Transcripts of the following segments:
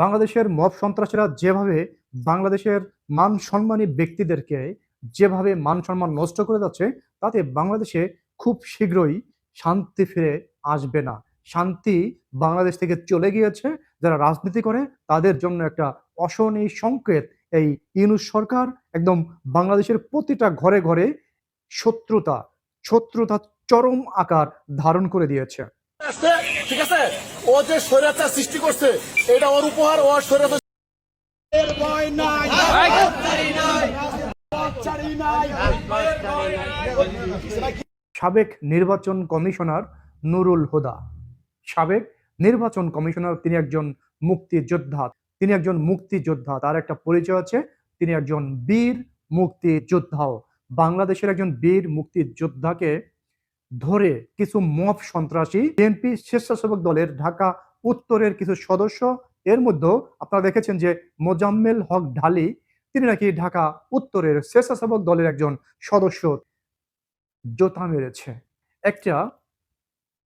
বাংলাদেশের মব সন্ত্রাসীরা যেভাবে বাংলাদেশের মান সম্মানী ব্যক্তিদেরকে যেভাবে মান সম্মান নষ্ট করে যাচ্ছে, তাতে বাংলাদেশে খুব শীঘ্রই শান্তি ফিরে আসবে না। শান্তি বাংলাদেশ থেকে চলে গিয়েছে। যারা রাজনীতি করে, তাদের জন্য একটা অশনি সংকেত এই ইউনুস সরকার। একদম বাংলাদেশের প্রতিটা ঘরে ঘরে শত্রুতা শত্রুতা চরম আকার ধারণ করে দিয়েছে। ঠিক আছে? ও যে স্বৈরাচার সৃষ্টি করছে, এটা ওর উপহার, ও স্বৈরাচার সাবেক নির্বাচন কমিশনার নুরুল হুদা। সাবেক নির্বাচন কমিশনার, তিনি একজন মুক্তিযোদ্ধা। তিনি একজন মুক্তিযোদ্ধা, তার একটা পরিচয় আছে। তিনি একজন বীর মুক্তিযোদ্ধাও। বাংলাদেশের একজন বীর মুক্তিযোদ্ধাকে ধরে কিছু মফ সন্ত্রাসী বিএনপি স্বেচ্ছাসেবক দলের ঢাকা উত্তরের কিছু সদস্য, এর মধ্যেও আপনারা দেখেছেন যে মোজাম্মেল হক ঢালি, তিনি নাকি ঢাকা উত্তরের স্বেচ্ছাসেবক দলের একজন সদস্য জোতা মেরেছে। একটা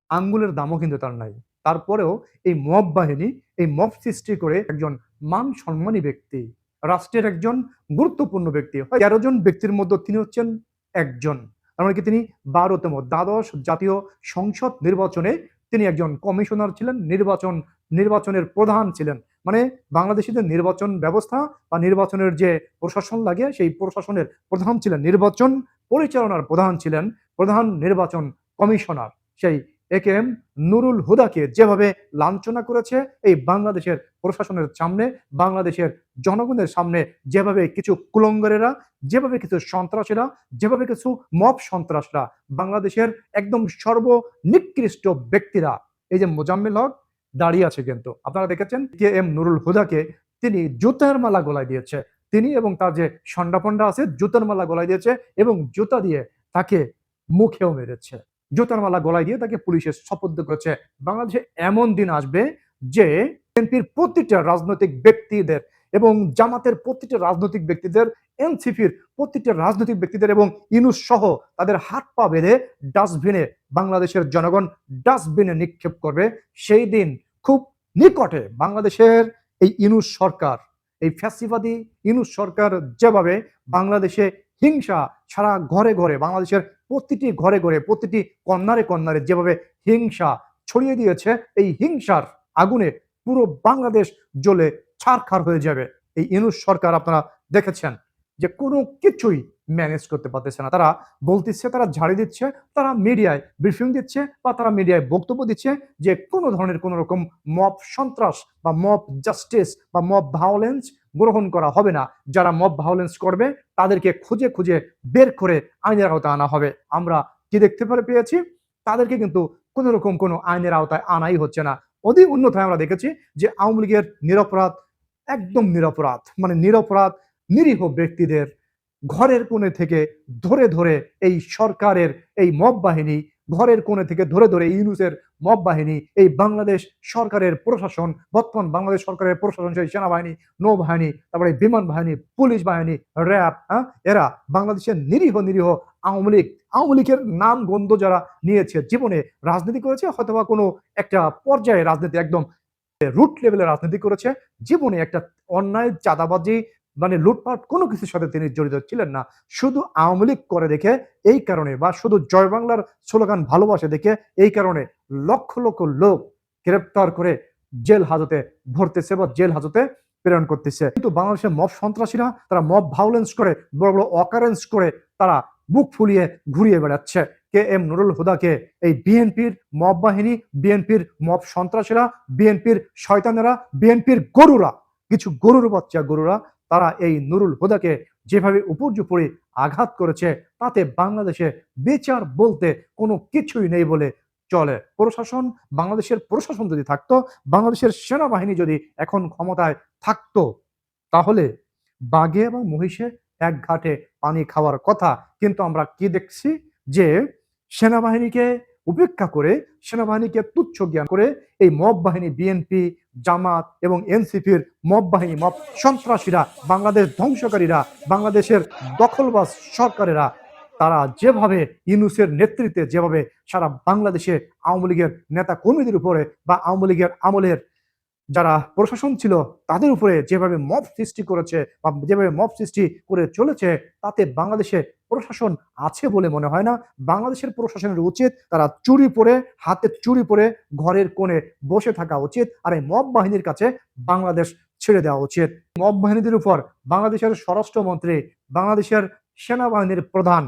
আঙ্গুলের দামও কিন্তু তার নাই। তারপরেও এই মব বাহিনী, এই মব সৃষ্টি করে একজন মান সম্মানী ব্যক্তি, রাষ্ট্রের একজন গুরুত্বপূর্ণ ব্যক্তি। তেরো জন ব্যক্তির মধ্যে তিনি হচ্ছেন একজন। তার মানে তিনি বারোতম দ্বাদশ জাতীয় সংসদ নির্বাচনে তিনি একজন কমিশনার ছিলেন, নির্বাচন, নির্বাচনের প্রধান ছিলেন। মানে বাংলাদেশিদের নির্বাচন ব্যবস্থা বা নির্বাচনের যে প্রশাসন লাগে, সেই প্রশাসনের প্রধান ছিলেন, নির্বাচন পরিচালনার প্রধান ছিলেন, প্রধান নির্বাচন কমিশনার, সেই এ কে এম নুরুল হুদাকে যেভাবে লাঞ্ছনা করেছে, এই বাংলাদেশের প্রশাসনের সামনে, বাংলাদেশের জনগণের সামনে যেভাবে কিছু কুলঙ্গরেরা, যেভাবে কিছু সন্ত্রাসীরা, যেভাবে কিছু মব সন্ত্রাসরা বাংলাদেশের একদম সর্বনিকৃষ্ট ব্যক্তিরা, এই যে মোজাম্মেল হক দাঁড়িয়ে আছে কিন্তু। আপনারা দেখেছেন কে এম নুরুল হুদাকে তিনি জুতার মালা গলায় দিয়েছে। তিনি এবং তার যে সন্ডাপন্ডা আছে, জুতার মালা গলায় দিয়েছে এবং জুতা দিয়ে তাকে মুখেও মেরেছে। জুতার মালা গলায় দিয়ে তাকে পুলিশের শপথ করেছে। বাংলাদেশে এমন দিন আসবে যে বিএনপির প্রতিটা রাজনৈতিক ব্যক্তিদের এবং জামাতের প্রতিটা রাজনৈতিক ব্যক্তিদের, এনসিপির প্রতিটা রাজনৈতিক ব্যক্তিদের এবং ইনুস সহ তাদের হাত পা বেঁধে ডাস্টবিনে বাংলাদেশের জনগণ ডাস্টবিনে নিক্ষেপ করবে। সেই দিন খুব নিকটে বাংলাদেশের এই ইনুস সরকার, এই ফ্যাসিবাদী ইনুস সরকার যেভাবে বাংলাদেশে হিংসা সারা ঘরে ঘরে বাংলাদেশের প্রতিটি ঘরে ঘরে, প্রতিটি কন্যারে কন্যারে যেভাবে হিংসা ছড়িয়ে দিয়েছে, এই হিংসার আগুনে পুরো বাংলাদেশ জ্বলে ছাড়খার হয়ে যাবে। এই ইনুস সরকার আপনারা দেখেছেন। যে কোনো কিছুই ম্যানেজ করতে পারতেছে না। তারা বলতেছে, তারা ঝাড়ি দিচ্ছে, তারা মিডিয়ায় ব্রিফিং দিচ্ছে বা তারা মিডিয়ায় বক্তব্য দিচ্ছে যে কোনো ধরনের কোনো রকম মব সন্ত্রাস বা মব জাস্টিস বা মব ভায়োলেন্স গ্রহণ করা হবে না। যারা মব ভায়োলেন্স করবে, তাদেরকে খুঁজে খুঁজে বের করে আইনের আওতায় আনা হবে। আমরা কি দেখতে পারে পেয়েছি? তাদেরকে কিন্তু কোনো রকম কোনো আইনের আওতায় আনাই হচ্ছে না। অধিক উন্নতায় আমরা দেখেছি যে আওয়ামী লীগের নিরপরাধ, একদম নিরপরাধ মানে নিরপরাধ নিরীহ ব্যক্তিদের ঘরের কোণে থেকে ধরে ধরে এই সরকারের এই মব বাহিনী, ঘরের কোণে থেকে ধরে ধরে ইউনুসের মব বাহিনী, এই বাংলাদেশ সরকারের প্রশাসন, বর্তমান বাংলাদেশ সরকারের প্রশাসন, সেই সেনাবাহিনী, নৌবাহিনী, তারপরে বিমান বাহিনী, পুলিশ বাহিনী, র্যাব হ্যাঁ? এরা বাংলাদেশের নিরীহ নিরীহ আওয়ামী লীগ, আওয়ামী লীগের নাম গন্ধ যারা নিয়েছে জীবনে রাজনীতি করেছে হয়তোবা কোনো একটা পর্যায়ে রাজনীতি একদম রুট লেভেলে রাজনীতি করেছে, জীবনে একটা অন্যায়, চাঁদাবাজি মানে লুটপাট কোনো কিছুর সাথে তিনি জড়িত ছিলেন না। শুধু আওয়ামী লীগ করে দেখে এই কারণে বা শুধু জয় বাংলার স্লোগান ভালোবাসে দেখে এই কারণে লক্ষ লক্ষ লোক গ্রেপ্তার করে জেল হাজতে ভরতেছে বা জেল হাজতে প্রেরণ করতেছে। কিন্তু বাংলাদেশের মব সন্ত্রাসীরা, তারা মব ভায়োলেন্স করে, বড় বড় অকারেন্স করে, তারা বুক ফুলিয়ে ঘুরিয়ে বেড়াচ্ছে। কে এম নুরুল হুদাকে এই বিএনপির মব বাহিনী, বিএনপির মব সন্ত্রাসীরা, বিএনপির শয়তানেরা, বিএনপির গরুরা, কিছু গরুর বাচ্চা গরুরা তারা এই নুরুল হুদাকে যেভাবে উপর্য উপর্যুপরি আঘাত করেছে, তাতে বাংলাদেশে বিচার বলতে কোনো কিছুই নেই বলে চলে। প্রশাসন, বাংলাদেশের প্রশাসন যদি থাকতো, বাংলাদেশের সেনাবাহিনী যদি এখন ক্ষমতায় থাকতো, তাহলে বাঘে এবং মহিষে এক ঘাটে পানি খাওয়ার কথা কিন্তু আমরা কি দেখছি? যে সেনাবাহিনীকে উপেক্ষা করে সেনাবাহিনীকে তুচ্ছ জ্ঞান করে এই মব বাহিনী বিএনপি জামাত এবং এনসিপির মব বাহিনী, মব সন্ত্রাসীরা, বাংলাদেশ ধ্বংসকারীরা, বাংলাদেশের দখলবাজ সরকারেরা, তারা যেভাবে ইউনুসের নেতৃত্বে, যেভাবে সারা বাংলাদেশে আওয়ামী লীগের নেতা কর্মীদের উপরে বা আওয়ামী লীগের আমলের যারা প্রশাসন ছিল, তাদের উপরে যেভাবে মব সৃষ্টি করেছে বা যেভাবে মব সৃষ্টি করে চলেছে, তাতে বাংলাদেশে প্রশাসন আছে বলে মনে হয় না। বাংলাদেশের প্রশাসনের উচিত তারা চুরি পরে, হাতে চুরি পরে ঘরের কোণে বসে থাকা উচিত আর এই মব বাহিনীর কাছে বাংলাদেশ ছেড়ে দেওয়া উচিত। মব বাহিনীদের উপর বাংলাদেশের স্বরাষ্ট্রমন্ত্রী, বাংলাদেশের সেনাবাহিনীর প্রধান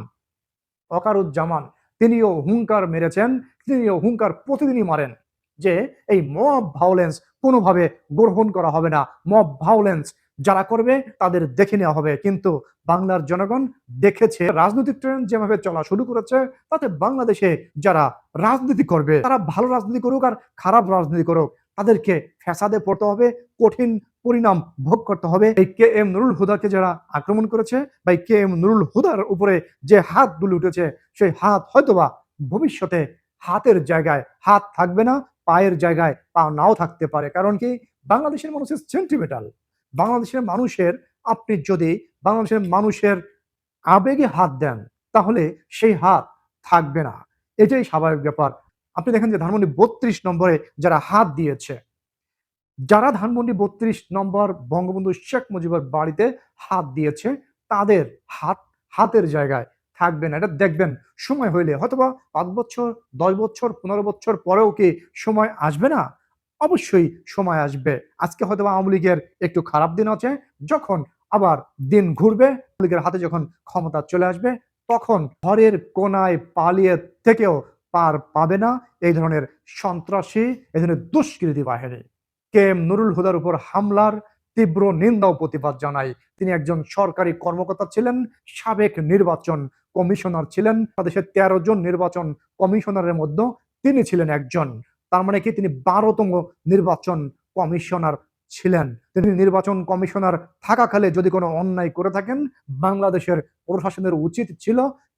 অকারুজ্জামান, তিনিও হুঙ্কার মেরেছেন, তিনিও হুঙ্কার প্রতিদিনই মারেন। যে এই মব ভাওলেন্স কোনোভাবে গ্রহণ করা হবে না। মব ভাওলেন্স যারা করবে তাদের দেখে নেওয়া হবে। কিন্তু বাংলার জনগণ দেখেছে, রাজনৈতিক ট্রেন যেভাবে চলা শুরু করেছে, তাতে বাংলাদেশে যারা রাজনীতি করবে, তারা ভালো রাজনীতি করুক আর খারাপ রাজনীতি করুক, তাদেরকে ফ্যাসাদে পড়তে হবে, কঠিন পরিণাম ভোগ করতে হবে। এই কে এম নুরুল হুদাকে যারা আক্রমণ করেছে বা কে এম নুরুল হুদার উপরে যে হাত দুলে উঠেছে, সেই হাত হয়তোবা ভবিষ্যতে হাতের জায়গায় হাত থাকবে না পায়ের জায়গায় পা নাও থাকতে পারে। কারণ কি? বাংলাদেশের মানুষের সেন্টিমেন্টাল বাংলাদেশের মানুষের, আপনি যদি বাংলাদেশের মানুষের আবেগে হাত দেন, তাহলে সেই হাত থাকবে না। এটাই স্বাভাবিক ব্যাপার। আপনি দেখেন যে ধানমন্ডি বত্রিশ নম্বরে যারা হাত দিয়েছে, যারা ধানমন্ডি বত্রিশ নম্বর বঙ্গবন্ধু শেখ মুজিবের বাড়িতে হাত দিয়েছে, তাদের হাত, হাতের জায়গায় থাকবে না এটা দেখবেন। সময় হইলে হয়তোবা পাঁচ বছর, দশ বছর, পনেরো বছর পরেও কি সময় আসবে না? অবশ্যই সময় আসবে। আজকে হয়তো আওয়ামী লীগের একটু খারাপ দিন আছে, যখন আবার দিন ঘুরবে, আওয়ামী লীগের হাতে যখন ক্ষমতা চলে আসবে, তখন ঘরের কোনায় পালিয়ে থেকেও পার পাবে না এই ধরনের সন্ত্রাসী, এই ধরনের দুষ্কৃতি বাহিনী কে নুরুল হুদার উপর হামলার তীব্র নিন্দা প্রতিবাদ জানায়। তিনি একজন সরকারি কর্মকর্তা ছিলেন, সাবেক নির্বাচন কমিশনার ছিলেন দেশের তেরো জন নির্বাচন কমিশনারের মধ্যে তিনি ছিলেন একজন। তার মানে কি, তিনি বারোতম নির্বাচন কমিশনার ছিলেন। তিনি নির্বাচন কমিশনার থাকাকালে যদি কোনো অন্যায় করে থাকেন, বাংলাদেশের প্রশাসনের উচিত ছিল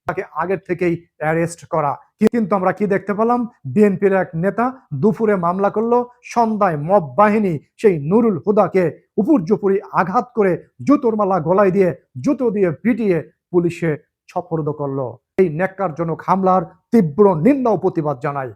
তাকে আগের থেকেই অ্যারেস্ট করা। কিন্তু আমরা কি দেখতে পেলাম? বিএনপির এক নেতা দুপুরে মামলা করল, সন্ধ্যায় মব বাহিনী সেই নুরুল হুদাকে উপর্যুপুরি আঘাত করে জুতোর মালা গলায় দিয়ে জুতো দিয়ে পিটিয়ে পুলিশে ছপরদ করল। এই ন্যাক্কারজনক হামলার তীব্র নিন্দা প্রতিবাদ জানাই